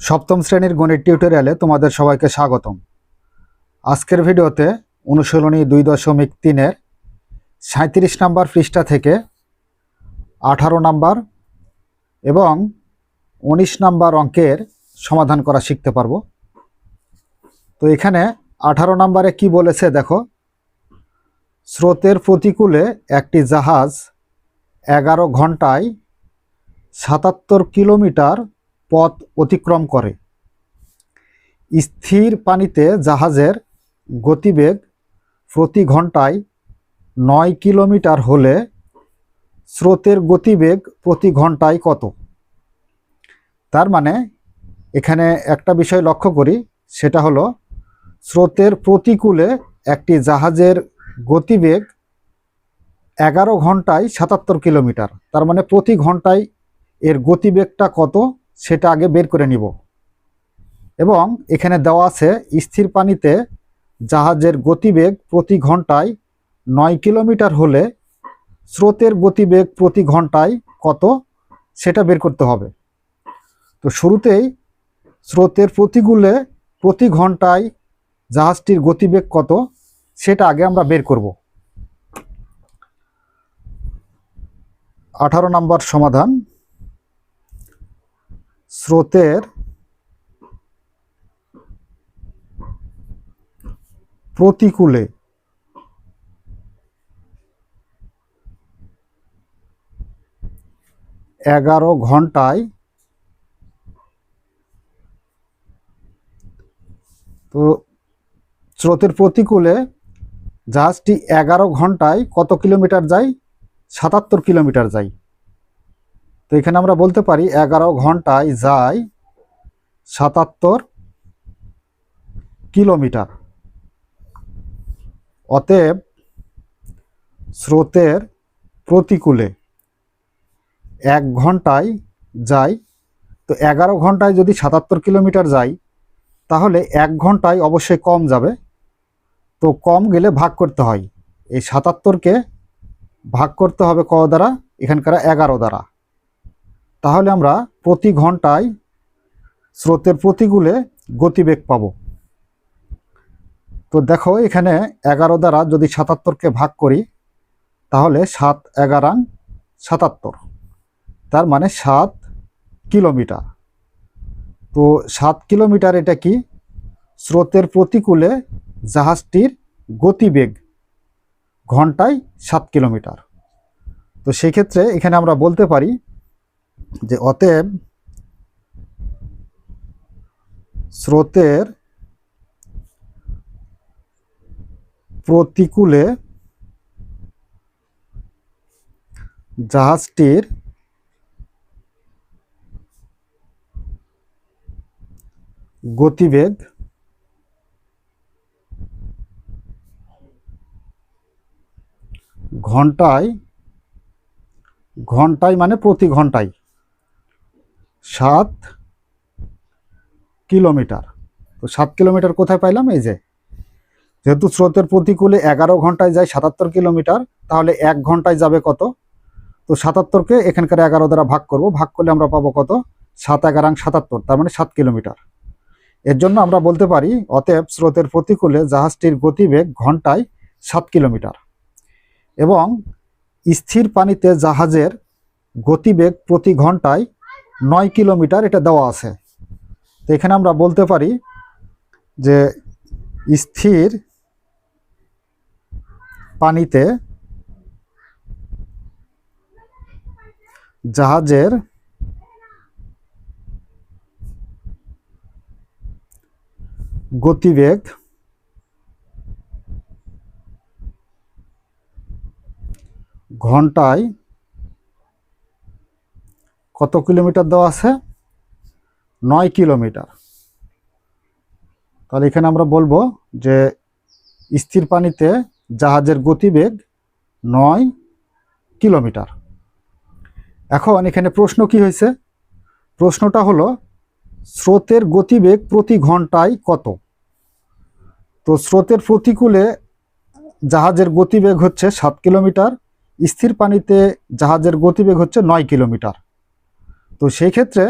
সপ্তম শ্রেণির গণিত টিউটোরিয়ালে তোমাদের সবাইকে স্বাগতম। আজকের ভিডিওতে অনুশীলনী দুই দশমিক তিনের সাঁত্রিশ নাম্বার পৃষ্ঠা থেকে আঠারো নাম্বার এবং উনিশ নাম্বার অঙ্কের সমাধান করা শিখতে পারব। তো এখানে আঠারো নাম্বারে কি বলেছে দেখো, স্রোতের প্রতিকূলে একটি জাহাজ এগারো ঘন্টায় সাতাত্তর কিলোমিটার পথ অতিক্রম করে। স্থির পানিতে জাহাজের গতিবেগ প্রতি ঘন্টায় নয় কিলোমিটার হলে স্রোতের গতিবেগ প্রতি ঘন্টায় কত? তার মানে এখানে একটা বিষয় লক্ষ্য করি, সেটা হলো স্রোতের প্রতিকূলে একটি জাহাজের গতিবেগ এগারো ঘন্টায় সাতাত্তর কিলোমিটার। তার মানে প্রতি ঘন্টায় এর গতিবেগটা কত? সেটা আগে বের করে নিব। এবং এখানে দেওয়া আছে, স্থির পানিতে জাহাজের গতিবেগ প্রতি ঘন্টায় নয় কিলোমিটার হলে স্রোতের গতিবেগ প্রতি ঘন্টায় কত, সেটা বের করতে হবে। তো শুরুতেই স্রোতের প্রতিকূলে প্রতি ঘন্টায় জাহাজটির গতিবেগ কত, সেটা আগে আমরা বের করব। আঠারো নম্বর সমাধান। স্রোতের প্রতিকূলে এগারো ঘন্টায় তো স্রোতের প্রতিকূলে জাহাজটি এগারো ঘন্টায় কত কিলোমিটার যায়? সাতাত্তর কিলোমিটার যায়। তো এখানে আমরা বলতে পারি এগারো ঘন্টায় যায় সাতাত্তর কিলোমিটার। অতএব স্রোতের প্রতিকূলে এক ঘন্টায় যায়। তো এগারো ঘন্টায় যদি সাতাত্তর কিলোমিটার যায়, তাহলে এক ঘন্টায় অবশ্যই কম যাবে। তো কম গেলে ভাগ করতে হয়। এই সাতাত্তরকে ভাগ করতে হবে ক দ্বারা? এখানকার এগারো দ্বারা। তাহলে আমরা প্রতি ঘন্টায় স্রোতের প্রতিকূলে গতিবেগ পাব। তো দেখো এখানে এগারো দ্বারা যদি সাতাত্তরকে ভাগ করি, তাহলে সাত এগারাং সাতাত্তর। তার মানে সাত কিলোমিটার। তো সাত কিলোমিটার এটা কি? স্রোতের প্রতিকূলে জাহাজটির গতিবেগ ঘন্টায় সাত কিলোমিটার। তো সেক্ষেত্রে এখানে আমরা বলতে পারি যে অতএব স্রোতের প্রতিকূলে জাহাজটির গতিবেগ ঘন্টায় ঘন্টায় মানে প্রতি ঘন্টায়। সাত কিলোমিটার। তো সাত কিলোমিটার কোথায় পাইলাম? এই যে, যেহেতু স্রোতের প্রতিকূলে এগারো ঘন্টায় যায় সাতাত্তর কিলোমিটার, তাহলে এক ঘন্টায় যাবে কত? তো সাতাত্তরকে এখানকার এগারো দ্বারা ভাগ করব। ভাগ করলে আমরা পাবো কত? সাত এগারাং সাতাত্তর, তার মানে সাত কিলোমিটার। এর জন্য আমরা বলতে পারি, অতএব স্রোতের প্রতিকূলে জাহাজটির গতিবেগ ঘন্টায় সাত কিলোমিটার এবং স্থির পানিতে জাহাজের গতিবেগ প্রতি ঘন্টায় নয় কিলোমিটার এটা দেওয়া আছে। তো এখানে আমরা বলতে পারি যে স্থির পানিতে জাহাজের গতিবেগ ঘন্টায় কত কিলোমিটার দেওয়া আছে? নয় কিলোমিটার। তাহলে এখানে আমরা বলব যে স্থির পানিতে জাহাজের গতিবেগ নয় কিলোমিটার। এখন এখানে প্রশ্ন কি হয়েছে? প্রশ্নটা হলো, স্রোতের গতিবেগ প্রতি ঘন্টায় কত? তো স্রোতের প্রতিকূলে জাহাজের গতিবেগ হচ্ছে সাত কিলোমিটার, স্থির পানিতে জাহাজের গতিবেগ হচ্ছে নয় কিলোমিটার। তো সেই ক্ষেত্রে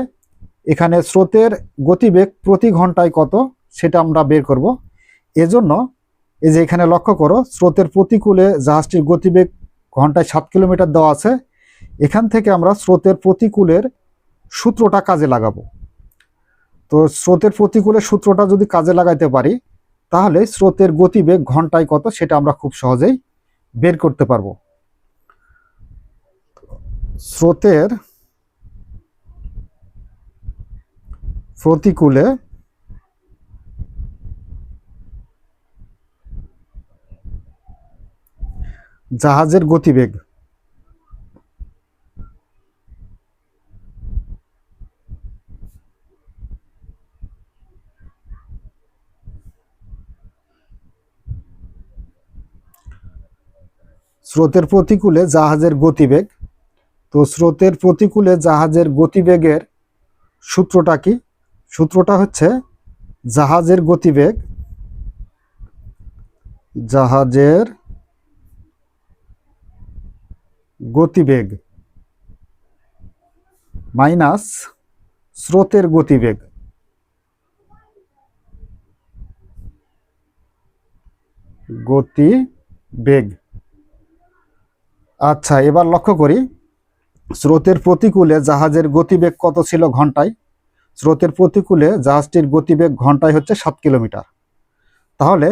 এখানে স্রোতের গতিবেগ প্রতি ঘন্টায় কত সেটা আমরা বের করব। এজন্য এই যে এখানে লক্ষ্য করো, স্রোতের প্রতিকূলে জাহাজটির গতিবেগ ঘন্টায় সাত কিলোমিটার দেওয়া আছে। এখান থেকে আমরা স্রোতের প্রতিকূলের সূত্রটা কাজে লাগাবো। তো স্রোতের প্রতিকূলের সূত্রটা যদি কাজে লাগাইতে পারি, তাহলে স্রোতের গতিবেগ ঘন্টায় কত সেটা আমরা খুব সহজেই বের করতে পারব। স্রোতের প্রতিকূলে জাহাজের গতিবেগ স্রোতের প্রতিকূলে জাহাজের গতিবেগ। তো স্রোতের প্রতিকূলে জাহাজের গতিবেগের সূত্রটা কি? সূত্রটা হচ্ছে জাহাজের গতিবেগ জাহাজের গতিবেগ মাইনাস স্রোতের গতিবেগ। গতিবেগ। আচ্ছা এবার লক্ষ্য করি, স্রোতের প্রতিকূলে জাহাজের গতিবেগ কত ছিল ঘন্টায়? স্রোতের প্রতিকূলে জাহাজটির গতিবেগ ঘন্টায় হচ্ছে সাত কিলোমিটার। তাহলে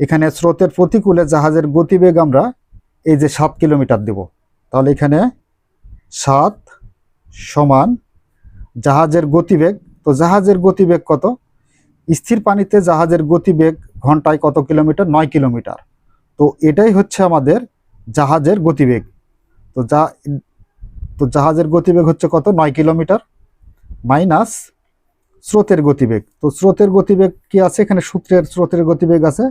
এখানে স্রোতের প্রতিকূলে জাহাজের গতিবেগ আমরা এই যে সাত কিলোমিটার দেব। তাহলে এখানে সাত সমান জাহাজের গতিবেগ। তো জাহাজের গতিবেগ কত? স্থির পানিতে জাহাজের গতিবেগ ঘন্টায় কত কিলোমিটার? নয় কিলোমিটার। তো এটাই হচ্ছে আমাদের জাহাজের গতিবেগ। তো যা তো জাহাজের গতিবেগ হচ্ছে কত? নয় কিলোমিটার। মাইনাস স্রোতের গতিবেগ। তো স্রোতের গতিবেগ কি আছে? এখানে সূত্রের স্রোতের গতিবেগ আছে।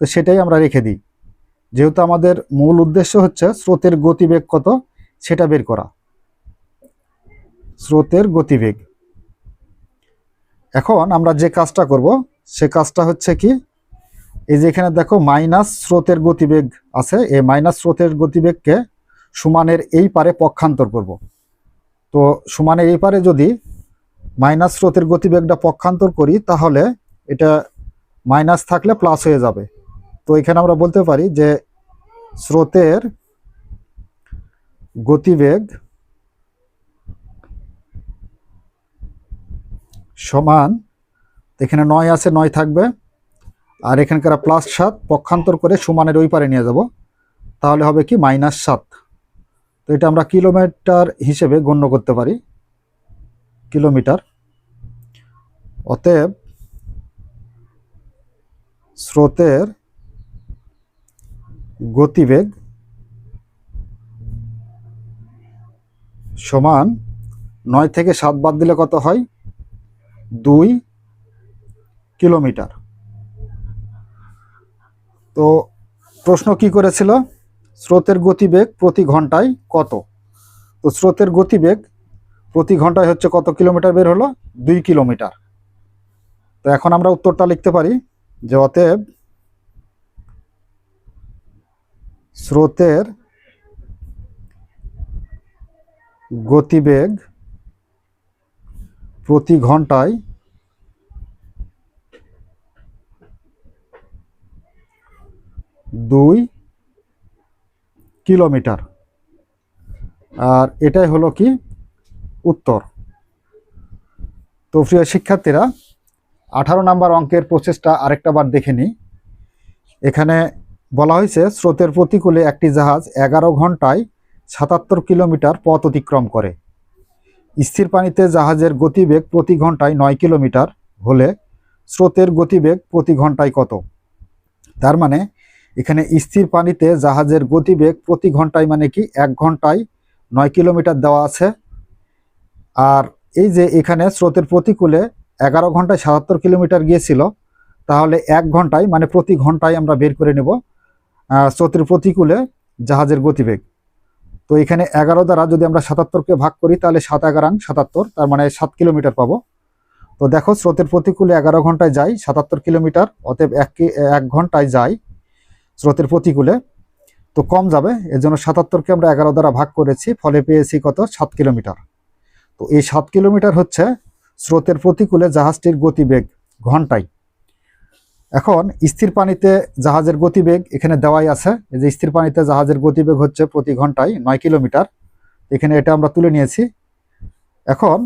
তো সেটাই আমরা রেখে দিই। যেহেতু আমাদের মূল উদ্দেশ্য হচ্ছে স্রোতের গতিবেগ কত? সেটা বের করা। স্রোতের গতিবেগ। এখন আমরা যে কাজটা করব, সে কাজটা হচ্ছে কি? এই যে এখানে দেখো, মাইনাস স্রোতের গতিবেগ আছে। এই মাইনাস স্রোতের গতিবেগকে সমানের এই পারে পক্ষান্তর করব। তো সমানের এই পারে যদি মাইনাস স্রোতের গতিবেগটা পক্ষান্তর করি, তাহলে এটা মাইনাস থাকলে প্লাস হয়ে যাবে। তো এখানে আমরা বলতে পারি যে স্রোতের গতিবেগ সমান, এখানে নয় আছে, নয় থাকবে। আর এখানকার প্লাস সাত পক্ষান্তর করে সমানের ওই পারে নিয়ে যাব। তাহলে হবে কি মাইনাস সাত। তো এটা আমরা কিলোমিটার হিসেবে গণ্য করতে পারি। কিলোমিটার। অতএব স্রোতের গতিবেগ সমান নয় থেকে সাত বাদ দিলে কত হয়? দুই কিলোমিটার। তো প্রশ্ন কি করেছিল? স্রোতের গতিবেগ প্রতি ঘন্টায় কত? তো স্রোতের গতিবেগ প্রতি ঘন্টায় হচ্ছে কত কিলোমিটার বের হলো? দুই কিলোমিটার। তো এখন আমরা উত্তরটা লিখতে পারি যে অতএব স্রোতের গতিবেগ প্রতি ঘন্টায় দুই কিলোমিটার। আর এটাই হলো কি? উত্তর। তো প্রিয় শিক্ষার্থীরা, আঠারো নাম্বার অঙ্কের প্রসেসটা আরেকটা বার দেখে নিই। এখানে বলা হয়েছে, স্রোতের প্রতিকূলে একটি জাহাজ এগারো ঘন্টায় সাতাত্তর কিলোমিটার পথ অতিক্রম করে। স্থির পানিতে জাহাজের গতিবেগ প্রতি ঘন্টায় নয় কিলোমিটার হলে স্রোতের গতিবেগ প্রতি ঘন্টায় কত? তার মানে এখানে স্থির পানিতে জাহাজের গতিবেগ প্রতি ঘন্টায় মানে কি? এক ঘন্টায় নয় কিলোমিটার দেওয়া আছে। আর এই যে এখানে স্রোতের প্রতিকূলে এগারো ঘন্টায় সাতাত্তর কিলোমিটার গিয়েছিল, তাহলে এক ঘন্টায় মানে প্রতি ঘন্টায় আমরা বের করে নেব স্রোতের প্রতিকূলে জাহাজের গতিবেগ। তো এখানে এগারো দ্বারা যদি আমরা সাতাত্তরকে ভাগ করি, তাহলে সাত এগারাং সাতাত্তর, তার মানে সাত কিলোমিটার পাবো। তো দেখো, স্রোতের প্রতিকূলে এগারো ঘন্টায় যাই, সাতাত্তর কিলোমিটার, অতএব এক এক ঘন্টায় যাই স্রোতের প্রতিকূলে। তো কম যাবে এর জন্য সাতাত্তরকে আমরা এগারো দ্বারা ভাগ করেছি, ফলে পেয়েছি কত? সাত কিলোমিটার। তো এই সাত কিলোমিটার হচ্ছে স্রোতের প্রতিকূলে জাহাজটির গতিবেগ ঘন্টায়। এখন স্থির পানিতে জাহাজের গতিবেগ এখানে দেওয়াই আছে। এই যে স্থির পানিতে জাহাজের গতিবেগ হচ্ছে প্রতি ঘন্টায় নয় কিলোমিটার। এখানে এটা আমরা তুলে নিয়েছি। এখন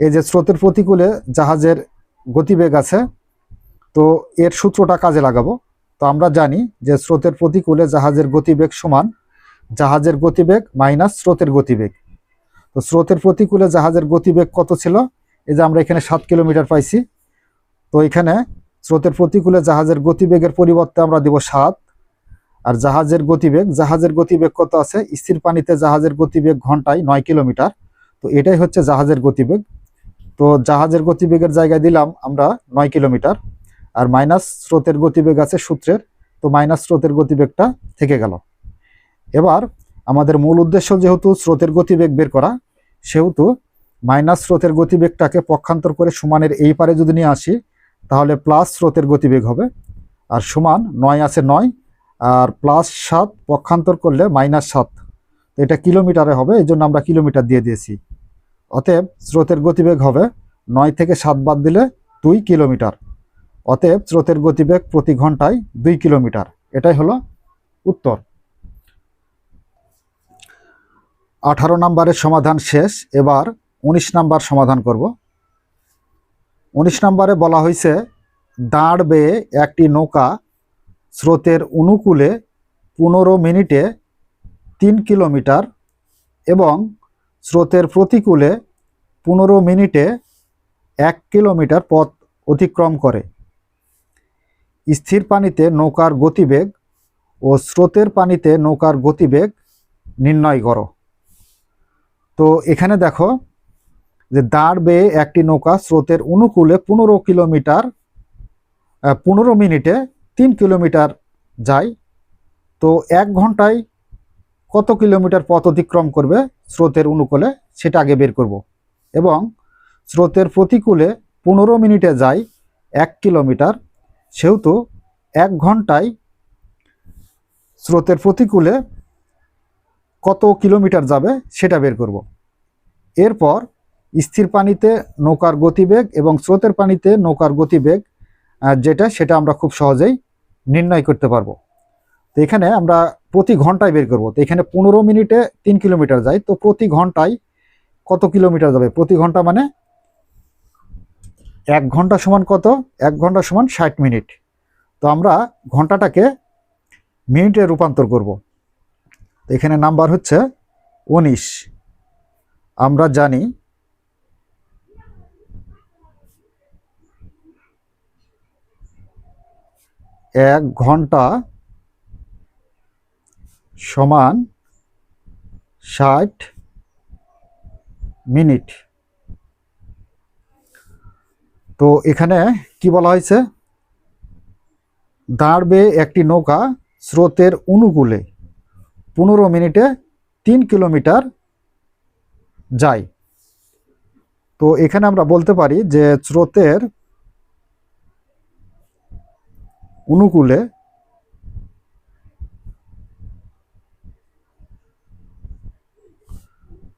এই যে স্রোতের প্রতিকূলে জাহাজের গতিবেগ আছে, তো এর সূত্রটা কাজে লাগাবো। তো আমরা জানি যে স্রোতের প্রতিকূলে জাহাজের গতিবেগ সমান জাহাজের গতিবেগ মাইনাস স্রোতের গতিবেগ। তো স্রোতের প্রতিকূলে জাহাজের গতিবেগ কত ছিল? এই যে আমরা এখানে সাত কিলোমিটার পাইছি। তো এখানে স্রোতের প্রতিকূলে জাহাজের গতিবেগের পরিবর্তে আমরা দিব সাত। আর জাহাজের গতিবেগ জাহাজের গতিবেগ কত আছে? স্থির পানিতে জাহাজের গতিবেগ ঘন্টায় নয় কিলোমিটার। তো এটাই হচ্ছে জাহাজের গতিবেগ। তো জাহাজের গতিবেগের জায়গায় দিলাম আমরা নয় কিলোমিটার। আর মাইনাস স্রোতের গতিবেগ আছে সূত্রের। তো মাইনাস স্রোতের গতিবেগটা থেকে গেল। এবার আমাদের মূল উদ্দেশ্য যেহেতু স্রোতের গতিবেগ বের করা, সেহেতু মাইনাস স্রোতের গতিবেগটাকে পক্ষান্তর করে সমানের এই পারে যদি নিয়ে আসি, তাহলে প্লাস স্রোতের গতিবেগ হবে। আর সমান নয় আছে নয়, আর প্লাস সাত পক্ষান্তর করলে মাইনাস সাত। তো এটা কিলোমিটারে হবে এই জন্য আমরা কিলোমিটার দিয়ে দিয়েছি। অতএব স্রোতের গতিবেগ হবে নয় থেকে সাত বাদ দিলে দুই কিলোমিটার। অতএব স্রোতের গতিবেগ প্রতি ঘন্টায় দুই কিলোমিটার। এটাই হলো উত্তর। আঠারো নম্বরের সমাধান শেষ, এবার উনিশ নাম্বার সমাধান করব। উনিশ নম্বরে বলা হয়েছে দাঁড় বেয়ে একটি নৌকা স্রোতের অনুকূলে পনেরো মিনিটে তিন কিলোমিটার এবং স্রোতের প্রতিকূলে পনেরো মিনিটে এক কিলোমিটার পথ অতিক্রম করে। স্থির পানিতে নৌকার গতিবেগ ও স্রোতের পানিতে নৌকার গতিবেগ নির্ণয় করো। তো এখানে দেখো যে দাঁড় বেয়ে একটি নৌকা স্রোতের অনুকূলে পনেরো কিলোমিটার পনেরো মিনিটে তিন কিলোমিটার যায়। তো এক ঘন্টায় কত কিলোমিটার পথ অতিক্রম করবে স্রোতের অনুকূলে সেটা আগে বের করব। এবং স্রোতের প্রতিকূলে পনেরো মিনিটে যায় এক কিলোমিটার, সেহেতু এক ঘন্টায় স্রোতের প্রতিকূলে কত কিলোমিটার যাবে সেটা বের করব। এরপর স্থির পানিতে নৌকার গতিবেগ এবং স্রোতের পানিতে নৌকার গতিবেগ যেটা সেটা আমরা খুব সহজেই নির্ণয় করতে পারব। তো এখানে আমরা প্রতি ঘন্টায় বের করব। তো এখানে পনেরো মিনিটে তিন কিলোমিটার যায়। তো প্রতি ঘন্টায় কত কিলোমিটার যাবে? প্রতি ঘণ্টা মানে এক ঘণ্টা সমান কত? এক ঘণ্টা সমান ষাট মিনিট। তো আমরা ঘন্টাটাকে মিনিটে রূপান্তর করব। এখানে নাম্বার হচ্ছে উনিশ। আমরা জানি এক ঘণ্টা সমান ষাট মিনিট। তো এখানে কি বলা হয়েছে? দাঁড়বে একটি নৌকা স্রোতের অনুকূলে। পনেরো মিনিটে তিন কিলোমিটার যায়। তো এখানে আমরা বলতে পারি যে স্রোতের অনুকূলে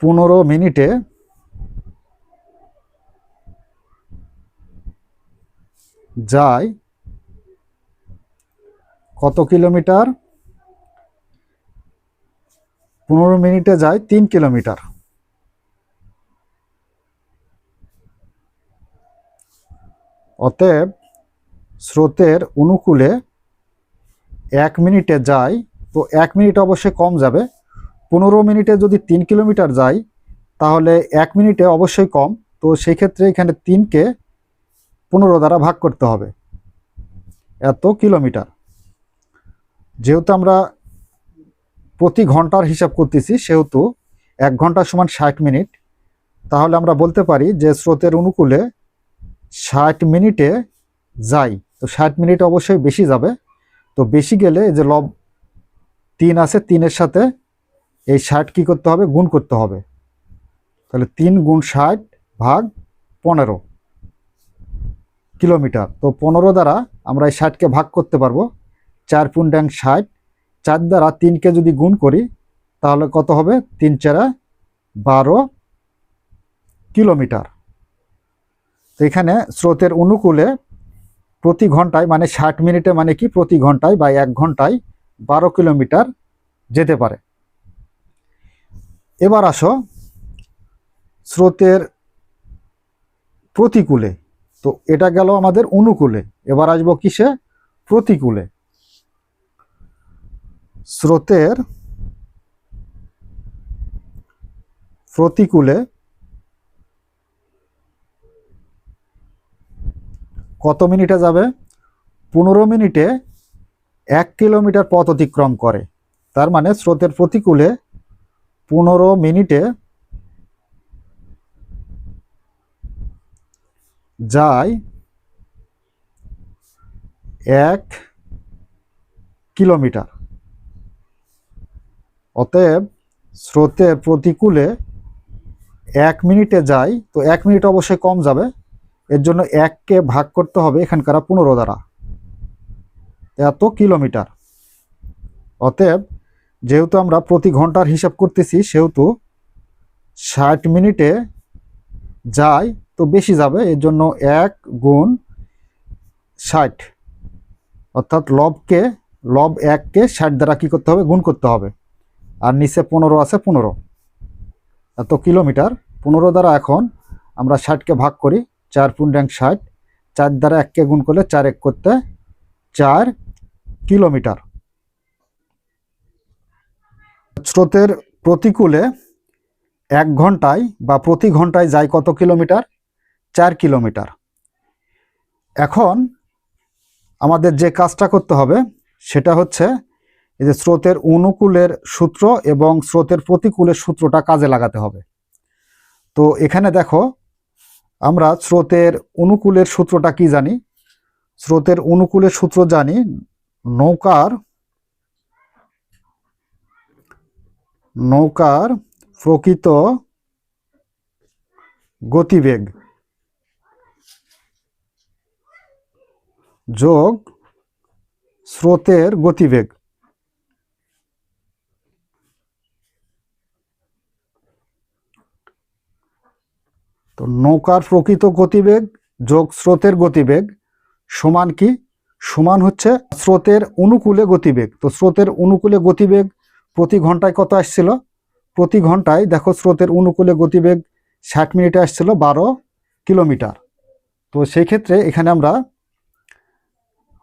পনেরো মিনিটে যায় কত কিলোমিটার? পনেরো মিনিটে যায় তিন কিলোমিটার। অতএব স্রোতের অনুকূলে এক মিনিটে যায়, তো এক মিনিট অবশ্যই কম যাবে। পনেরো মিনিটে যদি তিন কিলোমিটার যায়, তাহলে এক মিনিটে অবশ্যই কম। তো সেই ক্ষেত্রে এখানে তিনকে পনেরো দ্বারা ভাগ করতে হবে। এত কিলোমিটার। যেহেতু আমরা প্রতি ঘণ্টার হিসাব করতেছি, সেহেতু এক ঘণ্টা সমান ষাট মিনিট। তাহলে আমরা বলতে পারি যে স্রোতের অনুকূলে ষাট মিনিটে যাই। তো ষাট মিনিট অবশ্যই বেশি যাবে। তো বেশি গেলে যে লব তিন আছে, তিনের সাথে এই ষাট কী করতে হবে? গুণ করতে হবে। তাহলে তিন গুণ ষাট ভাগ পনেরো কিলোমিটার। তো পনেরো দ্বারা আমরা এই ষাটকে ভাগ করতে পারব। চার পুন্ডাং ষাট চার দ্বারা তিনকে যদি গুণ করি, তাহলে কত হবে? তিন চারা বারো কিলোমিটার। তো এখানে স্রোতের অনুকূলে প্রতি ঘন্টায় মানে ষাট মিনিটে মানে কি? প্রতি ঘন্টায় বা এক ঘন্টায় বারো কিলোমিটার যেতে পারে। এবার আসো স্রোতের প্রতিকূলে। তো এটা গেল আমাদের অনুকূলে। এবার আসব কিসে? প্রতিকূলে। স্রোতের প্রতিকূলে কত মিনিটে যাবে? পনেরো মিনিটে এক কিলোমিটার পথ অতিক্রম করে। তার মানে স্রোতের প্রতিকূলে পনেরো মিনিটে যায় এক কিলোমিটার। অতএব স্রোতের প্রতিকূলে এক মিনিটে যায় তো এক মিনিট অবশ্যই কম যাবে। এর জন্য এককে ভাগ করতে হবে এখানকার পনেরো দ্বারা এত কিলোমিটার। অতএব যেহেতু আমরা প্রতি ঘণ্টার হিসাব করতেছি, সেহেতু ষাট মিনিটে যায় তো বেশি যাবে। এর জন্য এক গুণ ষাট। অর্থাৎ লবকে, লব এককে ষাট দ্বারা কী করতে হবে? গুণ করতে হবে। আর নিচে পনেরো আছে পনেরো। এত কিলোমিটার। পনেরো দ্বারা এখন আমরা ষাটকে ভাগ করি, চার পুন্ড্যাং ষাট। চার দ্বারা এককে গুণ করলে চার এক করতে চার কিলোমিটার। স্রোতের প্রতিকূলে এক ঘন্টায় বা প্রতি ঘন্টায় যায় কত কিলোমিটার? চার কিলোমিটার। এখন আমাদের যে কাজটা করতে হবে সেটা হচ্ছে এই যে স্রোতের অনুকূলের সূত্র এবং স্রোতের প্রতিকূলের সূত্রটা কাজে লাগাতে হবে। তো এখানে দেখো, আমরা স্রোতের অনুকূলের সূত্রটা কি জানি? স্রোতের অনুকূলের সূত্র জানি নৌকার নৌকার প্রকৃত গতিবেগ যোগ স্রোতের গতিবেগ। তো নৌকার প্রকৃত গতিবেগ, যোগ স্রোতের গতিবেগ, সমান কি? সমান হচ্ছে স্রোতের অনুকূলে গতিবেগ। তো স্রোতের অনুকূলে গতিবেগ প্রতি ঘন্টায় কত আসছিল? প্রতি ঘন্টায় দেখো স্রোতের অনুকূলে গতিবেগ ষাট মিনিটে আসছিল বারো কিলোমিটার। তো সেই ক্ষেত্রে এখানে আমরা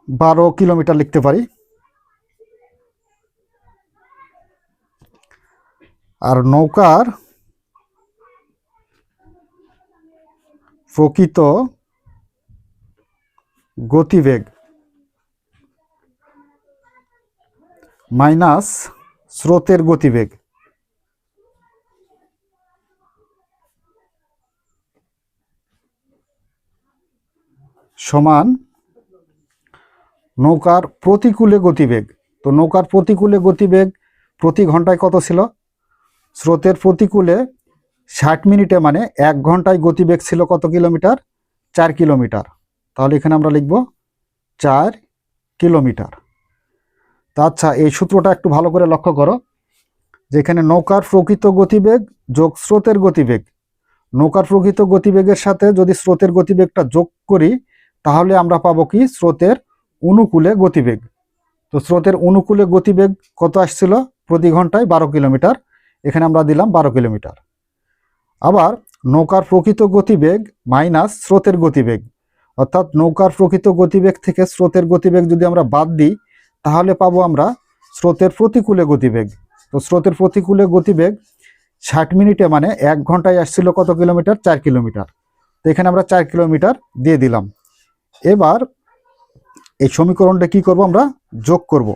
বারো কিলোমিটার লিখতে পারি। আর নৌকার প্রকৃত গতিবেগ মাইনাস স্রোতের গতিবেগ। সমান নৌকার প্রতিকূলে গতিবেগ। তো নৌকার প্রতিকূলে গতিবেগ প্রতি ঘন্টায় কত ছিল? স্রোতের প্রতিকূলে ষাট মিনিটে মানে এক ঘন্টায় গতিবেগ ছিল কত কিলোমিটার? চার কিলোমিটার। তাহলে এখানে আমরা লিখব চার কিলোমিটার। তা আচ্ছা এই সূত্রটা একটু ভালো করে লক্ষ্য করো। যেখানে নৌকার প্রকৃত গতিবেগ যোগ স্রোতের গতিবেগ। নৌকার প্রকৃত গতিবেগের সাথে যদি স্রোতের গতিবেগটা যোগ করি, তাহলে আমরা পাবো কি? স্রোতের অনুকূলে গতিবেগ। তো স্রোতের অনুকূলে গতিবেগ কত আসছিল? প্রতি ঘন্টায় বারো কিলোমিটার। এখানে আমরা দিলাম বারো কিলোমিটার। আবার নৌকার প্রকৃত গতিবেগ মাইনাস স্রোতের গতিবেগ। অর্থাৎ নৌকার প্রকৃত গতিবেগ থেকে স্রোতের গতিবেগ যদি আমরা বাদ দিই, তাহলে পাবো আমরা স্রোতের প্রতিকূলে গতিবেগ। তো স্রোতের প্রতিকূলে গতিবেগ ষাট মিনিটে মানে এক ঘন্টায় আসছিল কত কিলোমিটার? চার কিলোমিটার। তো এখানে আমরা চার কিলোমিটার দিয়ে দিলাম। এবার এই সমীকরণটা কি করব আমরা? যোগ করব।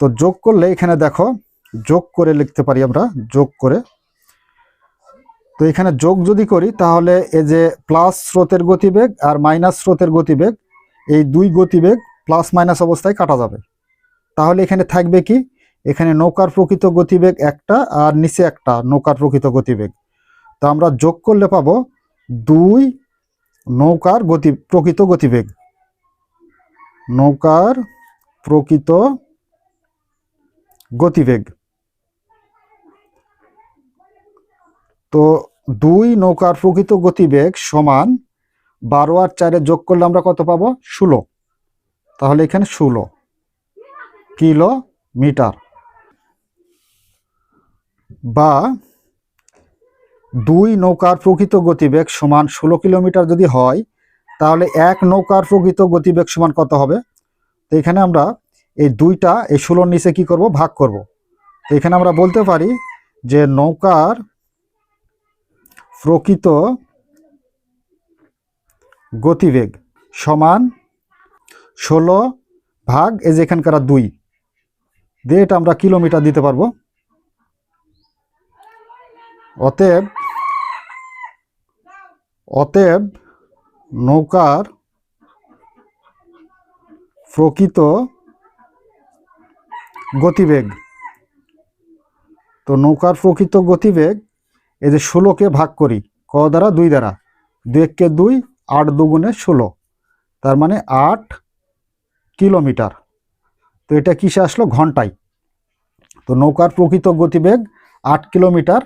তো যোগ করলে এখানে দেখো, যোগ করে লিখতে পারি আমরা, যোগ করে তো এখানে যোগ যদি করি, তাহলে এই যে প্লাস স্রোতের গতিবেগ আর মাইনাস স্রোতের গতিবেগ, এই দুই গতিবেগ প্লাস মাইনাস অবস্থায় কাটা যাবে। তাহলে এখানে থাকবে কি? এখানে নৌকার প্রকৃত গতিবেগ একটা আর নিচে একটা নৌকার প্রকৃত গতিবেগ। তো আমরা যোগ করলে পাবো দুই নৌকার গতি, প্রকৃত গতিবেগ। নৌকার প্রকৃত গতিবেগ। তো দুই নৌকার প্রকৃত গতিবেগ সমান বারো আর চারে যোগ করলে আমরা কত পাবো? ষোলো। তাহলে এখানে ষোলো কিলোমিটার। বা দুই নৌকার প্রকৃত গতিবেগ সমান ষোলো কিলোমিটার যদি হয়, তাহলে এক নৌকার প্রকৃত গতিবেগ সমান কত হবে? তো এখানে আমরা এই দুইটা, এই ষোলোর নিচে কি করব? ভাগ করব। তো এখানে আমরা বলতে পারি যে নৌকার প্রকৃত গতিবেগ সমান ষোলো ভাগ এই যে এখানকার দুই। দিয়ে এটা আমরা কিলোমিটার দিতে পারব। অতএব অতএব নৌকার প্রকৃত গতিবেগ, তো নৌকার প্রকৃত গতিবেগ এই যে ষোলোকে ভাগ করি, ক দ্বারা দুই দ্বারা দুই এককে দুই, আট দুগুণে ষোলো, তার মানে আট কিলোমিটার। তো এটা কিসে আসলো? ঘন্টায়। তো নৌকার প্রকৃত গতিবেগ আট কিলোমিটার,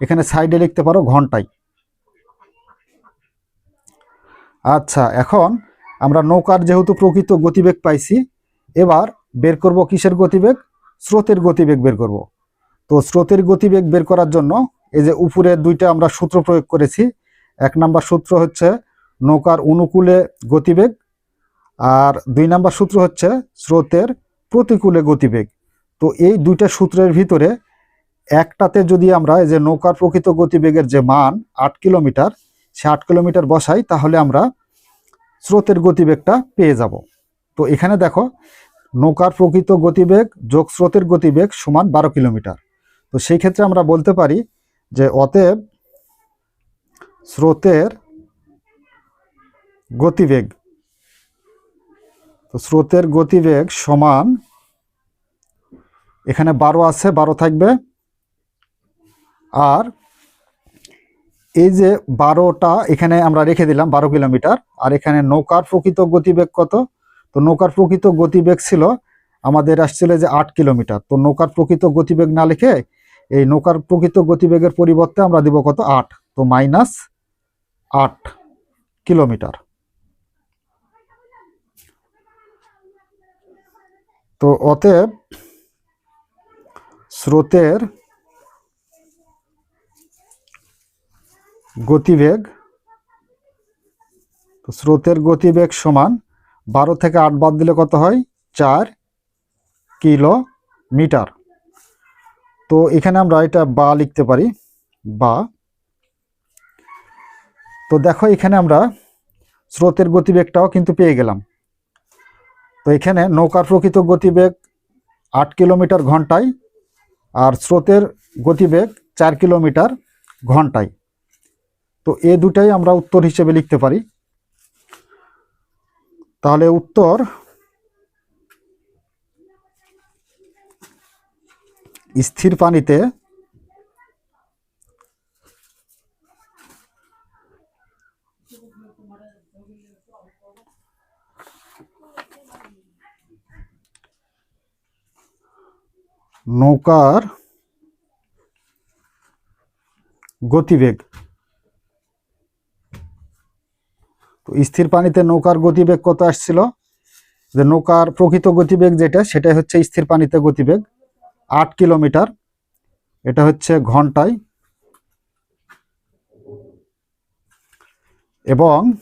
এখানে সাইডে লিখতে পারো ঘন্টায়। আচ্ছা এখন আমরা নৌকার যেহেতু প্রকৃত গতিবেগ পাইছি, এবার বের করব কিসের গতিবেগ? স্রোতের গতিবেগ বের করব। তো স্রোতের গতিবেগ বের করার জন্য এই যে উপরে দুইটা আমরা সূত্র প্রয়োগ করেছি। এক নাম্বার সূত্র হচ্ছে নৌকার অনুকূলে গতিবেগ আর দুই নাম্বার সূত্র হচ্ছে স্রোতের প্রতিকূলে গতিবেগ। তো এই দুইটা সূত্রের ভিতরে একটাতে যদি আমরা এই যে নৌকার প্রকৃত গতিবেগের যে মান আট কিলোমিটার, সে আট কিলোমিটার বসাই, তাহলে আমরা স্রোতের গতিবেগটা পেয়ে যাব। তো এখানে দেখো, নৌকার প্রকৃত গতিবেগ যোগ স্রোতের গতিবেগ সমান বারো কিলোমিটার। তো সেই ক্ষেত্রে আমরা বলতে পারি যে অতএব স্রোতের গতিবেগ, তো স্রোতের গতিবেগ সমান এখানে বারো আছে, বারো থাকবে। আর এই যে বারোটা এখানে আমরা রেখে দিলাম, বারো কিলোমিটার। আর এখানে নৌকার প্রকৃত গতিবেগ কত? তো নৌকার প্রকৃত গতিবেগ ছিল, আমাদের আসছিল যে আট কিলোমিটার। তো নৌকার প্রকৃত গতিবেগ না লিখে এই নৌকার প্রকৃত গতিবেগের পরিবর্তে আমরা দিব কত? আট। তো মাইনাস আট কিলোমিটার তো অতএব স্রোতের গতিবেগ, তো স্রোতের গতিবেগ সমান বারো থেকে আট বাদ দিলে কত হয়? চার কিলোমিটার। তো এখানে আমরা এটা বা লিখতে পারি, বা। তো দেখো এখানে আমরা স্রোতের গতিবেগটাও কিন্তু পেয়ে গেলাম। তো এখানে নৌকার প্রকৃত গতিবেগ আট কিলোমিটার ঘন্টায় আর স্রোতের গতিবেগ চার কিলোমিটার ঘন্টায়। তো এ দুটাই আমরা উত্তর হিসেবে লিখতে পারি। তাহলে উত্তর স্থির পানিতে নৌকার গতিবেগ। তো স্থির পানিতে নৌকার গতিবেগ কত আসছিল? যে নৌকার প্রকৃত গতিবেগ যেটা সেটা হচ্ছে স্থির পানিতে গতিবেগ। আট কিলোমিটার। এটা হচ্ছে ঘন্টায়। এবং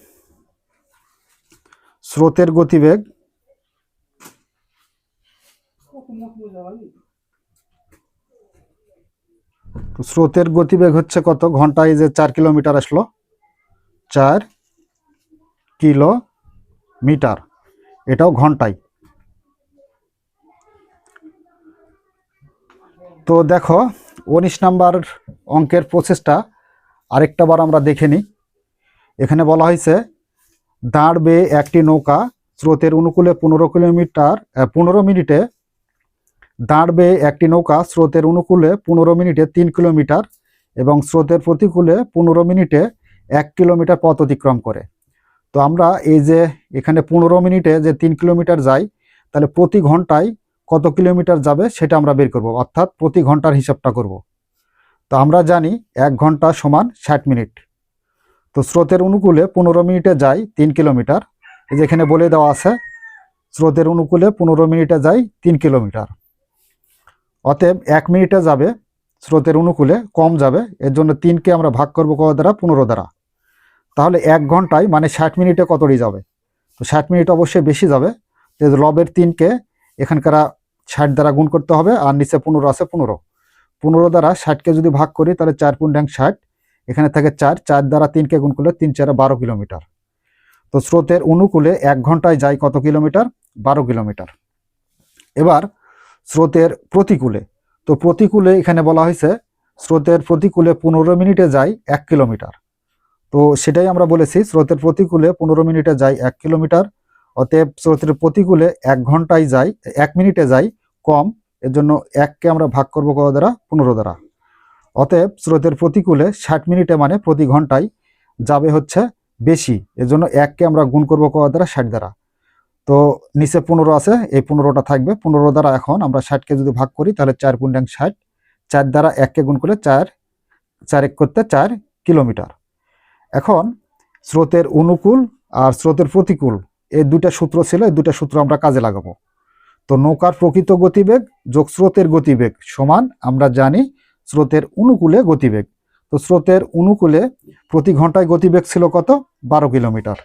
স্রোতের গতিবেগ তো স্রোতের গতিবেগ হচ্ছে কত? ঘন্টায় যে চার কিলোমিটার আসলো, চার কিলোমিটার। এটাও ঘন্টায়। তো দেখো, উনিশ নাম্বার অঙ্কের প্রসেসটা আরেকটা বার আমরা দেখে নিই। এখানে বলা হয়েছে, দাঁড় বেয়ে একটি নৌকা স্রোতের অনুকূলে পনেরো কিলোমিটার পনেরো মিনিটে দাঁড় বেয়ে একটি নৌকা স্রোতের অনুকূলে পনেরো মিনিটে তিন কিলোমিটার এবং স্রোতের প্রতিকূলে পনেরো মিনিটে এক কিলোমিটার পথ অতিক্রম করে। তো আমরা এই যে এখানে পনেরো মিনিটে যে তিন কিলোমিটার যাই তাহলে প্রতি ঘন্টায় কত কিলোমিটার যাবে সেটা আমরা বের করব, অর্থাৎ প্রতি ঘণ্টার হিসাবটা করব। তো আমরা জানি এক ঘণ্টা সমান ষাট মিনিট। তো স্রোতের অনুকূলে পনেরো মিনিটে যায় তিন কিলোমিটার। যেখানে বলে দেওয়া আছে, স্রোতের অনুকূলে পনেরো মিনিটে যায় তিন কিলোমিটার। অতএব এক মিনিটে যাবে, স্রোতের অনুকূলে কম যাবে, এর জন্য তিনকে আমরা ভাগ করব কত দ্বারা? পনেরো দ্বারা। তাহলে এক ঘন্টায় মানে ষাট মিনিটে কতটি যাবে? তো ষাট মিনিট অবশ্যই বেশি যাবে লবের তিনকে এখানকার ষাট দ্বারা গুণ করতে হবে আর নিচে পনেরো আছে পনেরো। পনেরো দ্বারা ষাটকে যদি ভাগ করি, তাহলে চার পুন্ডাং ষাট। এখানে থাকে চার চার দ্বারা তিনকে গুণ করলে তিন চারে বারো কিলোমিটার। তো স্রোতের অনুকূলে এক ঘন্টায় যায় কত কিলোমিটার? বারো কিলোমিটার। এবার স্রোতের প্রতিকূলে। তো প্রতিকূলে এখানে বলা হয়েছে, স্রোতের প্রতিকূলে পনেরো মিনিটে যায় এক কিলোমিটার। তো সেটাই আমরা বলেছি, স্রোতের প্রতিকূলে পনেরো মিনিটে যায় এক কিলোমিটার। অতএব স্রোতের প্রতিকূলে এক ঘন্টায় যায় এক মিনিটে যায় কম, এর জন্য এককে আমরা ভাগ করব কত দ্বারা? পনেরো দ্বারা। অতএব স্রোতের প্রতিকূলে ষাট মিনিটে মানে প্রতি ঘন্টায় যাবে হচ্ছে বেশি, এর জন্য এককে আমরা গুণ করব কত দ্বারা? ষাট দ্বারা। তো নিচে পনেরো আছে, এই পনেরোটা থাকবে। পনেরো দ্বারা এখন আমরা ষাটকে যদি ভাগ করি, তাহলে চার পুন্ডাং ষাট। চার দ্বারা এককে গুণ করলে চার চার এক করতে চার কিলোমিটার। এখন স্রোতের অনুকূল আর স্রোতের প্রতিকূল এই দুটা সূত্র ছিল, এই দুটা সূত্র আমরা কাজে লাগাবো। তো নৌকার প্রকৃত গতিবেগ যোগ স্রোতের গতিবেগ সমান, আমরা জানি স্রোতের অনুকূলে গতিবেগ। তো স্রোতের অনুকূলে প্রতি ঘন্টায় গতিবেগ ছিল কত? বারো কিলোমিটার।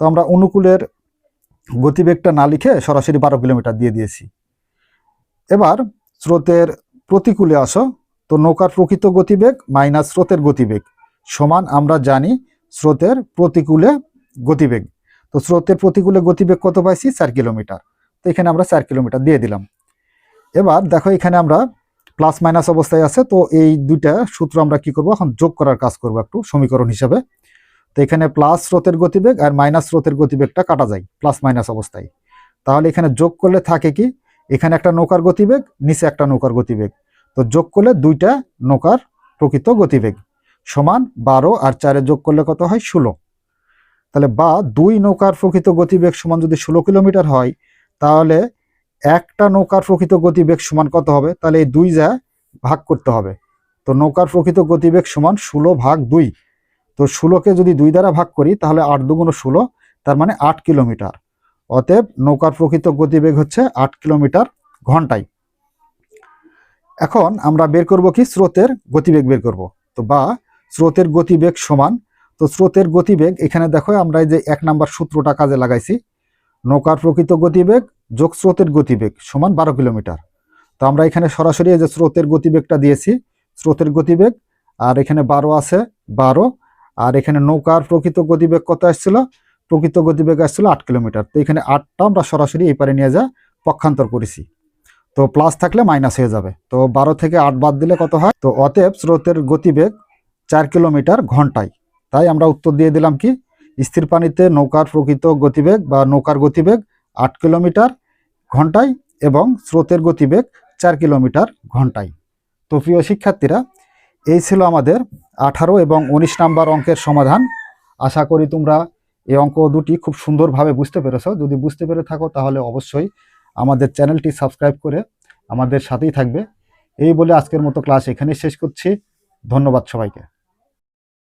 তো আমরা অনুকূলের গতিবেগটা না লিখে সরাসরি বারো কিলোমিটার দিয়ে দিয়েছি। এবার স্রোতের প্রতিকূলে আসো, তো নৌকার প্রকৃত গতিবেগ মাইনাস স্রোতের গতিবেগ সমান, আমরা জানি স্রোতের প্রতিকূলে গতিবেগ। তো স্রোতের প্রতিকূলে গতিবেগ কত পাইছি? চার কিলোমিটার। তো এখানে আমরা চার কিলোমিটার দিয়ে দিলাম। এবার দেখো এখানে আমরা প্লাস মাইনাস অবস্থায় আছে, তো এই দুইটা সূত্র আমরা কি করব? এখন যোগ করার কাজ করব একটু সমীকরণ হিসাবে। তো এখানে প্লাস স্রোতের গতিবেগ আর মাইনাস স্রোতের গতিবেগটা কাটা যায়, প্লাস মাইনাস অবস্থায়। তাহলে এখানে যোগ করলে থাকে কি? এখানে একটা নৌকার গতিবেগ, নিচে একটা নৌকার গতিবেগ। তো যোগ করলে দুইটা নৌকার প্রকৃত গতিবেগ সমান বারো আর চারে যোগ করলে কত হয়? ষোলো। তাহলে বা দুই নৌকার প্রকৃত গতিবেগ সমান যদি ষোলো কিলোমিটার হয়, তাহলে একটা নৌকার প্রকৃত গতিবেগ সমান কত হবে? তাহলে এই দুই যা ভাগ করতে হবে। তো নৌকার প্রকৃত গতিবেগ সমান ষোলো ভাগ দুই। তো ষোলোকে যদি দুই দ্বারা ভাগ করি, তাহলে আট দুগুণ ষোলো, তার মানে আট কিলোমিটার। অতএব নৌকার প্রকৃত গতিবেগ হচ্ছে আট কিলোমিটার ঘন্টায়। এখন আমরা বের করব কি? স্রোতের গতিবেগ বের করব। তো বা স্রোতের গতিবেগ সমান তো স্রোতের গতিবেগ, এখানে দেখো আমরা যে এক নাম্বার সূত্রটা কাজে লাগাইছি। নৌকার প্রকৃত গতিবেগ, যোগ স্রোতের গতিবেগ সমান বারো কিলোমিটার। তো আমরা এখানে সরাসরি যে স্রোতের গতিবেগটা দিয়েছি, স্রোতের গতিবেগ, আর এখানে বারো আছে, বারো। আর এখানে নৌকার প্রকৃত গতিবেগ কত আসছিল? প্রকৃত গতিবেগ আসছিল আট কিলোমিটার। তো এখানে আটটা আমরা সরাসরি এই পারে নিয়ে যা, পক্ষান্তর করেছি। তো প্লাস থাকলে মাইনাস হয়ে যাবে। তো বারো থেকে আট বাদ দিলে কত হয়? তো অতএব স্রোতের গতিবেগ চার কিলোমিটার ঘন্টায়। তাই আমরা উত্তর দিয়ে দিলাম কি? স্থির পানিতে নৌকার প্রকৃত গতিবেগ বা নৌকার গতিবেগ আট কিলোমিটার ঘন্টায় এবং স্রোতের গতিবেগ চার কিলোমিটার ঘন্টায়। তো প্রিয় শিক্ষার্থীরা, এই ছিল আমাদের আঠারো এবং উনিশ নাম্বার অঙ্কের সমাধান। আশা করি তোমরা এই অঙ্ক দুটি খুব সুন্দরভাবে বুঝতে পেরেছ। যদি বুঝতে পেরে থাকো, তাহলে অবশ্যই আমাদের চ্যানেলটি সাবস্ক্রাইব করে আমাদের সাথেই থাকবে। এই বলে আজকের মতো ক্লাস এখানে শেষ করছি। ধন্যবাদ সবাইকে।